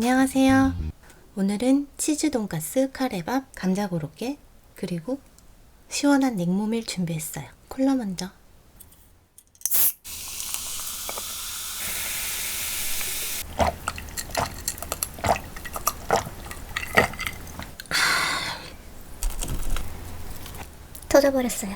안녕하세요. 오늘은 치즈 돈가스, 카레밥, 감자 고로케, 그리고 시원한 냉모밀 준비했어요. 콜라 먼저. 터져버렸어요.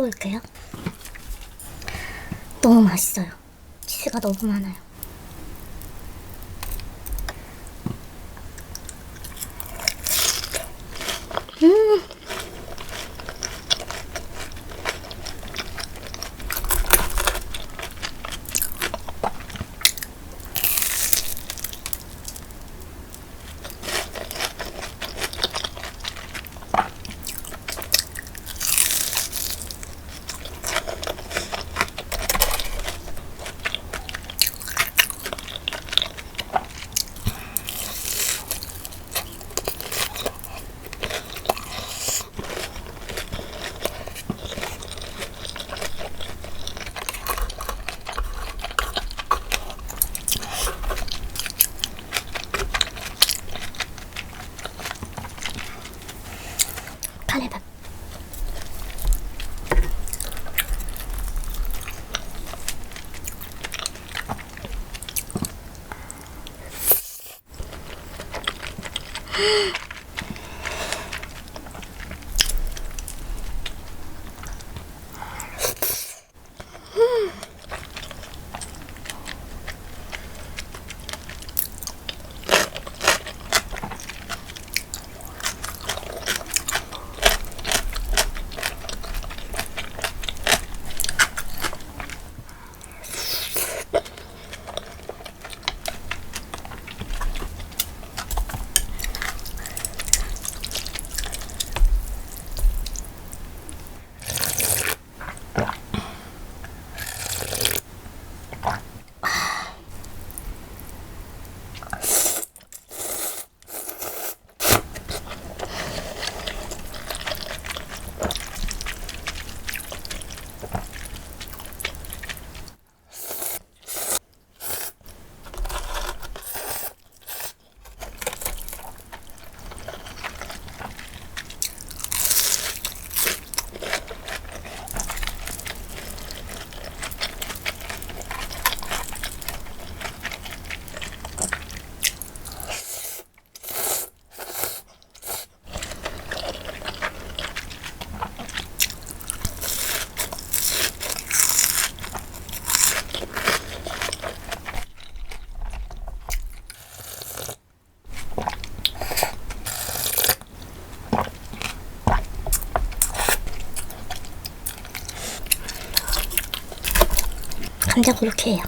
올게요. 너무 맛있어요. 치즈가 너무 많아요. 감자 그렇게 해요.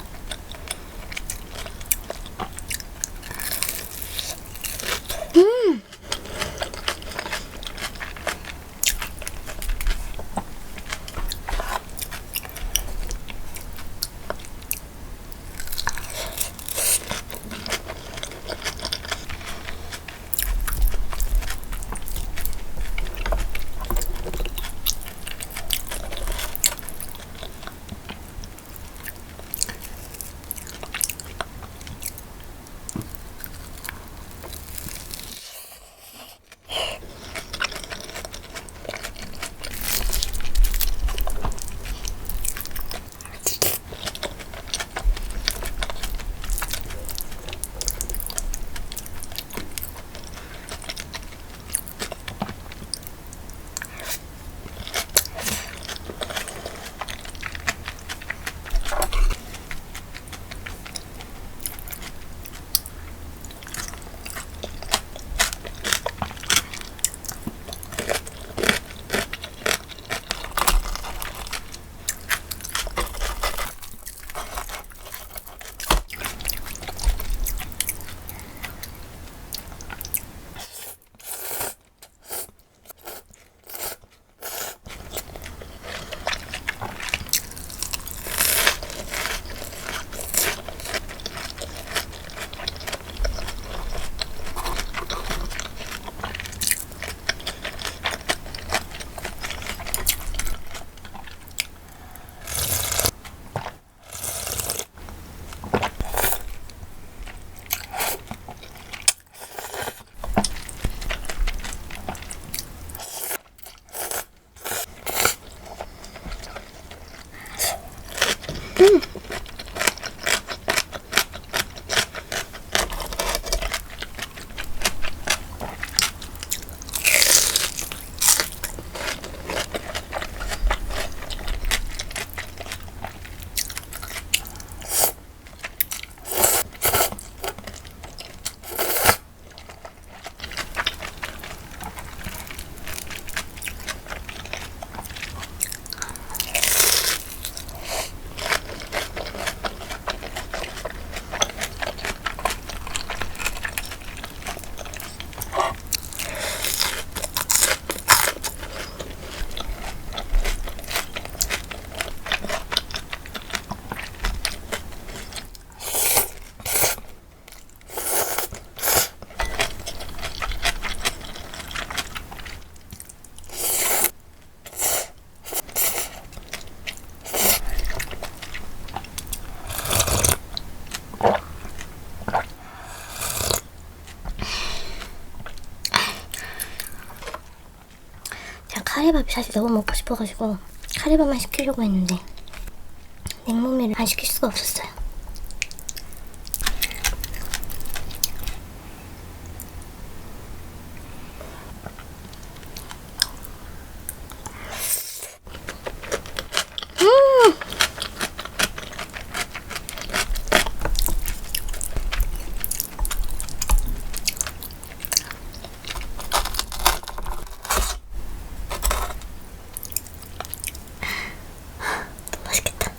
카레밥이 사실 너무 먹고 싶어가지고 카레밥만 시키려고 했는데 냉모밀을 안 시킬 수가 없었어요. 맛있겠다.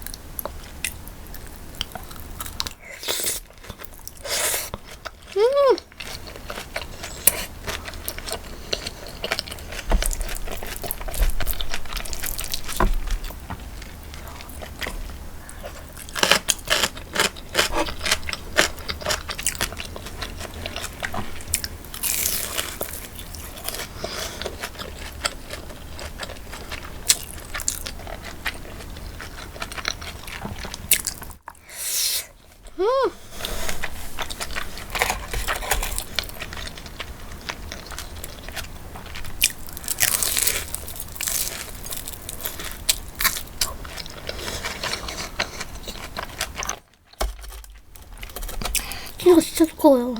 이거 진짜 두꺼워요.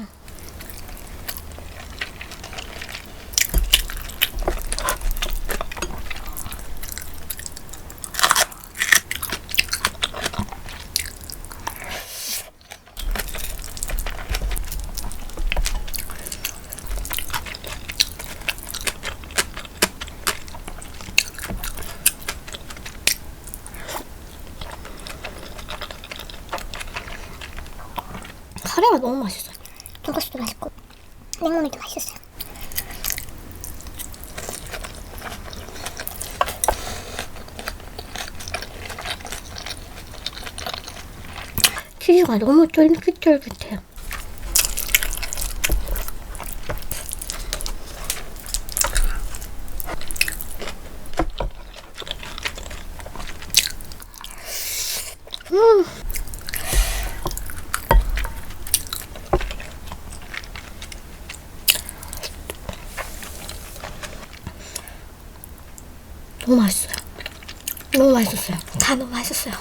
카레가 너무 맛있어요. 돈가스도 맛있고 냉모밀도 맛있었어요. 치즈가 너무 쫄깃쫄깃해요. 너무 맛있어요. 너무 맛있었어요. 다 너무 맛있었어요.